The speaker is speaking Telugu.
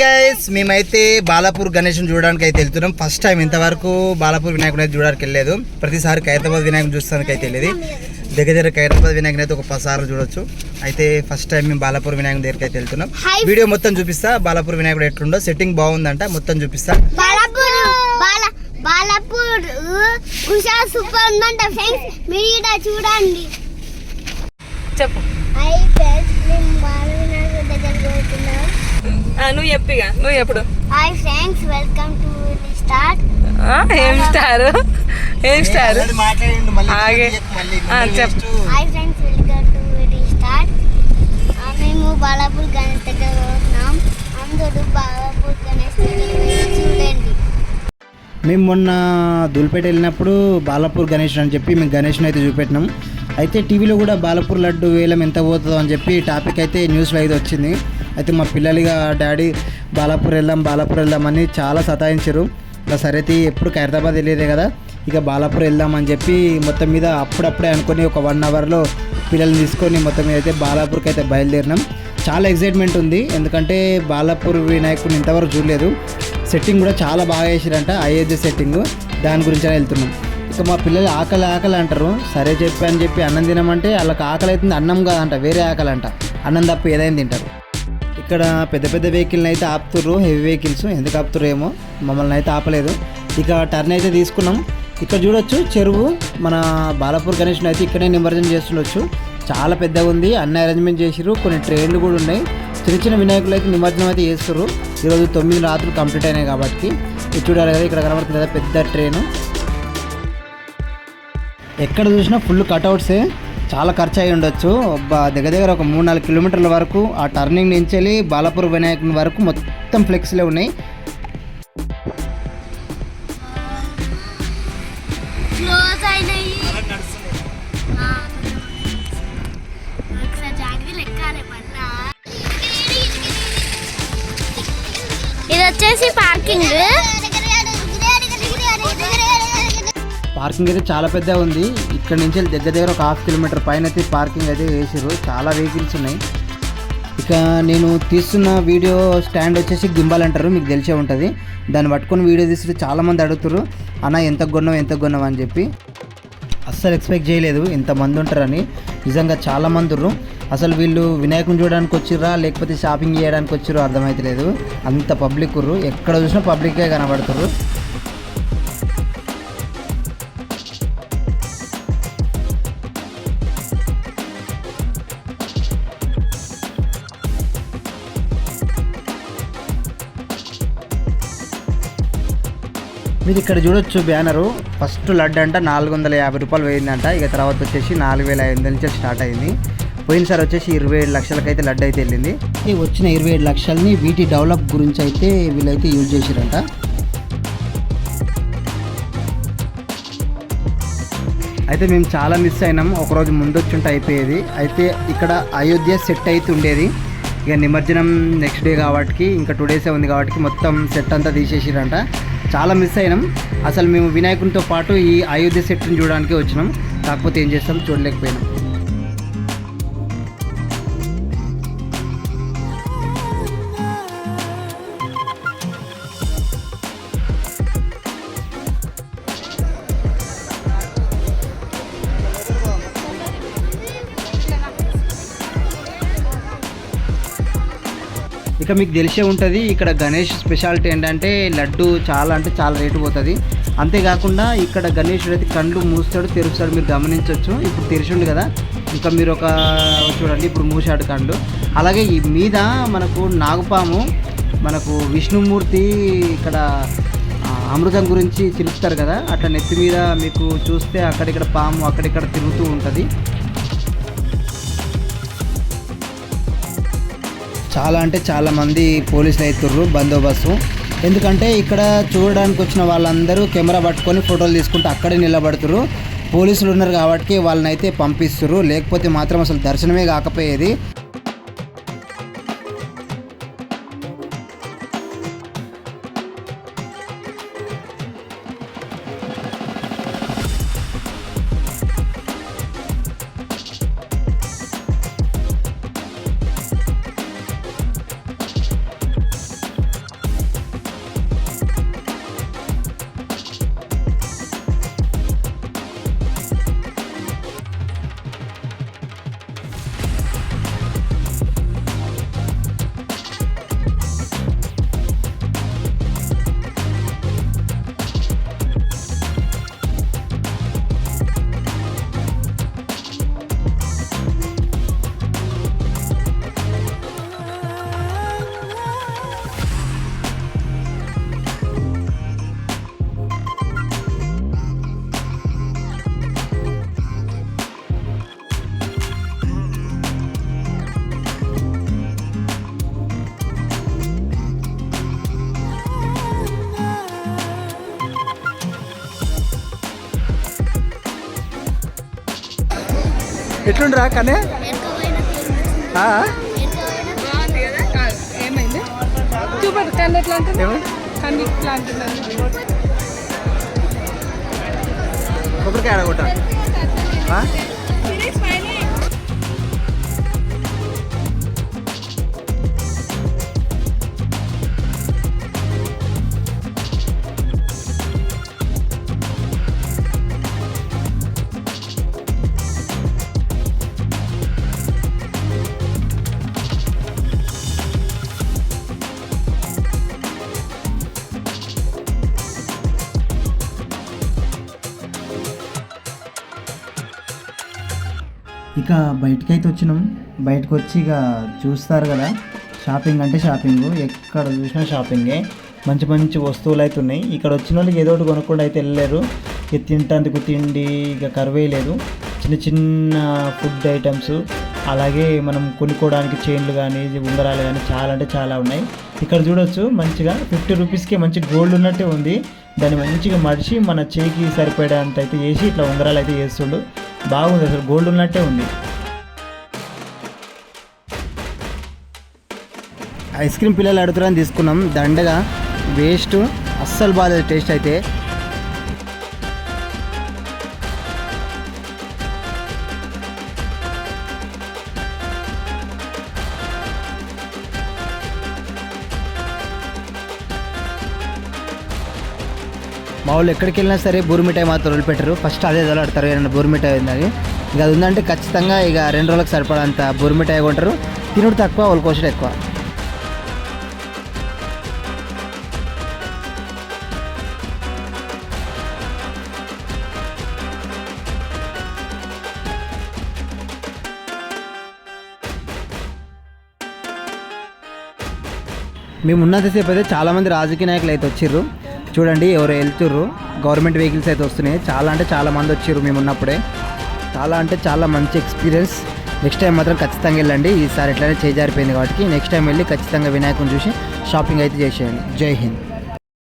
గైస్ మేమైతే బాలాపూర్ గణేష్ని చూడడానికి అయితే వెళ్తున్నాం. ఫస్ట్ టైం ఇంతవరకు బాలాపూర్ వినాయకుని అయితే చూడడానికి వెళ్ళలేదు. ప్రతిసారి ఖైరతాబాద్ వినాయకుని చూస్తానికి అయితే వెళ్ళేది. దగ్గర దగ్గర ఖైరతాబాద్ వినాయకుని అయితే ఒక పది సార్లు చూడొచ్చు. అయితే ఫస్ట్ టైం మేము బాలాపూర్ వినాయకుని దగ్గరికి అయితే వెళ్తున్నాం. వీడియో మొత్తం చూపిస్తా. బాలాపూర్ వినాయకుడు ఎట్లుండో సెట్టింగ్ బాగుందంట మొత్తం చూపిస్తా. బాలాపూర్ బాల బాలాపూర్ ఉషా సూపర్ ఉందంట ఫ్రెండ్స్ మీరు ఇక్కడ చూడండి. చెప్పు. హై ఫ్రెండ్స్ మేము బాలవినాయకుడి దగ్గరికి పోతున్నాం. ఆ, నువ్వు చెప్పిగా నువ్వు ఎప్పుడు hi friends welcome to start ఏం స్టార్? ఏం స్టార్? ఆగే. ఆ, చెప్పు. Hi friends welcome to start మేము బాలాపూర్ గణేష్ దగ్గర పోతున్నాం అందరూ బాలాపూర్ గణేష్ చూడండి. మేము మొన్న దుల్పేట వెళ్ళినప్పుడు బాలాపూర్ గణేష్ అని చెప్పి మేము గణేష్ని అయితే చూపెట్టినాం. అయితే టీవీలో కూడా బాలాపూర్ లడ్డు వేలం ఎంత పోతుందో అని చెప్పి టాపిక్ అయితే న్యూస్లో అయితే వచ్చింది. అయితే మా పిల్లలుగా డాడీ బాలాపూర్ వెళ్దాం బాలాపూర్ వెళ్దాం అని చాలా సతాయించారు. ఇక సరే ఎప్పుడు ఖైరతాబాద్ వెళ్ళేదే కదా ఇక బాలాపూర్ వెళ్దాం అని చెప్పి మొత్తం మీద అప్పుడప్పుడే అనుకొని ఒక వన్ అవర్లో పిల్లల్ని తీసుకొని మొత్తం మీద అయితే బాలాపూర్కి అయితే బయలుదేరినాం. చాలా ఎగ్జైట్మెంట్ ఉంది ఎందుకంటే బాలాపూర్ వినాయకుడిని ఇంతవరకు చూడలేదు. సెట్టింగ్ కూడా చాలా బాగా వేసారంట అయోధ్య సెట్టింగ్ దాని గురించి వెళ్తున్నాం. ఇక మా పిల్లలు ఆకలి ఆకలి అంటారు. సరే చెప్పి అని చెప్పి అన్నం తినమంటే వాళ్ళకి ఆకలి అవుతుంది అన్నం కాదంట వేరే ఆకలి అంట. అన్నం తప్ప ఏదైనా తింటారు. ఇక్కడ పెద్ద పెద్ద వెహికల్ని అయితే ఆపుతుర్రు హెవీ వెహికల్స్ ఎందుకు ఆపుతురు ఏమో మమ్మల్ని అయితే ఆపలేదు. ఇక టర్న్ అయితే తీసుకున్నాం. ఇక్కడ చూడొచ్చు చెరువు మన బాలాపూర్ గణేష్ని అయితే ఇక్కడే నిమజ్జనం చేస్తుండొచ్చు. చాలా పెద్దగా ఉంది అన్ని అరేంజ్మెంట్ చేసిర్రు కొన్ని ట్రైన్లు కూడా ఉన్నాయి. చిన్న చిన్న వినాయకులు అయితే నిమజ్జనం అయితే చేస్తారు ఈరోజు తొమ్మిది రాత్రులు కంప్లీట్ అయినాయి కాబట్టి. చూడాలి కదా ఇక్కడ కనబడుతుంది కదా పెద్ద ట్రైను ఎక్కడ చూసినా ఫుల్ కట్అవుట్సే చాలా ఖర్చు అయి ఉండొచ్చు. దగ్గర దగ్గర ఒక మూడు నాలుగు కిలోమీటర్ల వరకు ఆ టర్నింగ్ నుంచి వెళ్ళి బాలాపూర్ వినాయకుని వరకు మొత్తం ఫ్లెక్స్లే ఉన్నాయి. ఇది వచ్చేసి పార్కింగ్. పార్కింగ్ అయితే చాలా పెద్ద ఉంది. ఇక్కడ నుంచి దగ్గర దగ్గర ఒక హాఫ్ కిలోమీటర్ పైన అయితే పార్కింగ్ అయితే వేసారు చాలా వెహికల్స్ ఉన్నాయి. ఇక నేను తీస్తున్న వీడియో స్టాండ్ వచ్చేసి గింబాల్ అంటారు. మీకు తెలిసే ఉంటుంది. దాన్ని పట్టుకొని వీడియో తీస్తుంటే చాలామంది అడుగుతారు అన్న ఎంత కొన్నావు ఎంత కొన్నావు? అని చెప్పి. అస్సలు ఎక్స్పెక్ట్ చేయలేదు. ఇంతమంది ఉంటారని. నిజంగా చాలామంది ఉర్రు. అసలు వీళ్ళు వినాయకుని చూడడానికి వచ్చిర్రా? లేకపోతే షాపింగ్ చేయడానికి వచ్చిర్రో అర్థమైతలేదు. అంత పబ్లిక్ ఉర్రు. ఎక్కడ చూసినా పబ్లిక్గా కనబడుతుర్రు. మీరు ఇక్కడ చూడొచ్చు బ్యానరు. ఫస్ట్ లడ్డు అంట నాలుగు వందల యాభై రూపాయలు పోయిందంట. ఇక తర్వాత వచ్చేసి నాలుగు వేల ఐదు వందల నుంచి స్టార్ట్ అయింది. పోయినసారి వచ్చేసి ఇరవై ఏడు లక్షలకైతే లడ్డు అయితే వెళ్ళింది. ఈ వచ్చిన ఇరవై ఏడు లక్షల్ని వీటి డెవలప్ గురించి అయితే వీళ్ళైతే యూజ్ చేసిరంట. అయితే మేము చాలా మిస్ అయినాం. ఒకరోజు ముందు వచ్చుంటే అయిపోయేది. అయితే ఇక్కడ అయోధ్య సెట్ అయితే ఉండేది. ఇక నిమజ్జనం నెక్స్ట్ డే కాబట్టి ఇంకా టూ డేసే ఉంది కాబట్టి మొత్తం సెట్ అంతా తీసేసిరంట. చాలా మిస్ అయినాం. అసలు మేము వినాయకునితో పాటు ఈ అయోధ్య సెట్ని చూడడానికి వచ్చినాం. కాకపోతే ఏం చేస్తాం? చూడలేకపోయినాం. ఇక మీకు తెలిసే ఉంటుంది ఇక్కడ గణేష్ స్పెషాలిటీ ఏంటంటే లడ్డు చాలా అంటే చాలా రేటు పోతుంది. అంతేకాకుండా ఇక్కడ గణేషుడు అయితే కళ్ళు మూస్తాడు తెరుస్తాడు మీరు గమనించవచ్చు ఇప్పుడు తెరిచిండు కదా ఇంకా మీరు ఒక చూడండి ఇప్పుడు మూసాడు కళ్ళు అలాగే ఈ మీద మనకు నాగపాము మనకు విష్ణుమూర్తి ఇక్కడ అమృతం గురించి తెలుపుతారు కదా అట్లా నెత్తి మీద మీకు చూస్తే అక్కడిక్కడ పాము అక్కడిక్కడ తిరుగుతూ ఉంటుంది. చాలా అంటే చాలా మంది పోలీసులు అవుతుర్రు బందోబస్తు. ఎందుకంటే ఇక్కడ చూడడానికి వచ్చిన వాళ్ళందరూ కెమెరా పట్టుకొని ఫోటోలు తీసుకుంటూ అక్కడే నిలబడుతురు పోలీసులు ఉన్నారు కాబట్టి వాళ్ళని అయితే పంపిస్తురు లేకపోతే మాత్రం అసలు దర్శనమే కాకపోయేది. ఎట్లుండరా కానీ? ఏమైంది చూపడు కన్ను ఎట్లా అంటుంది? ఏమైంది? కన్ను ఇట్లా అంటుంది? కొబ్బరికాయ ఆడగొట్ట ఇక బయటకైతే వచ్చినాం. బయటకు వచ్చి ఇక చూస్తారు కదా షాపింగ్ అంటే షాపింగ్ ఎక్కడ చూసినా షాపింగే మంచి మంచి వస్తువులు అయితే ఉన్నాయి. ఇక్కడ వచ్చిన వాళ్ళకి ఏదో ఒకటి కొనుక్కుండా అయితే వెళ్ళలేరు. ఇక తింటందుకు తిండి ఇక కరువేయలేదు చిన్న చిన్న ఫుడ్ ఐటమ్స్ అలాగే మనం కొనుక్కోవడానికి చైన్లు కానీ ఉంగరాలు కానీ చాలా అంటే చాలా ఉన్నాయి. ఇక్కడ చూడొచ్చు మంచిగా ఫిఫ్టీ రూపీస్కి మంచి గోల్డ్ ఉన్నట్టే ఉంది. దాన్ని మంచిగా మడిచి మన చేయికి సరిపడేంత అయితే వేసి ఇట్లా ఉంగరాలు అయితే చేస్తుండు. బాగుంది అసలు గోల్డ్ ఉన్నట్టే ఉంది. ఐస్ క్రీమ్ పిల్లలు అడుగుతారని తీసుకున్నాం. దండగా వేస్ట్ అస్సలు బాగాలేదు టేస్ట్ అయితే. మా వాళ్ళు ఎక్కడికి వెళ్ళినా సరే బూరి మిఠాయి మాత్రం వదిలిపెట్టరు. ఫస్ట్ అదే వదిలాడతారు ఏదైనా బూరి మిఠాయి ఉందని ఇక అది ఉందంటే ఖచ్చితంగా ఇక రెండు రోజులకు సరిపడంత బూరి మిఠాయి కొంటారు. తినుడు తక్కువ వాళ్ళు కోసడు ఎక్కువ. మేము ఉన్నంతసేపు అయితే చాలామంది రాజకీయ నాయకులు అయితే వచ్చిర్రు. చూడండి ఎవరు వెళ్తుర్రు? గవర్నమెంట్ వెహికల్స్ అయితే వస్తున్నాయి. చాలా అంటే చాలా మంది వచ్చారు మేము ఉన్నప్పుడే. చాలా అంటే చాలా మంచి ఎక్స్పీరియన్స్. నెక్స్ట్ టైం మాత్రం ఖచ్చితంగా వెళ్ళండి. ఈసారి ఎట్లనే చేజారిపోయింది కాబట్టి నెక్స్ట్ టైం వెళ్ళి ఖచ్చితంగా వినాయకుని చూసి షాపింగ్ అయితే చేసేయండి. జై హింద్.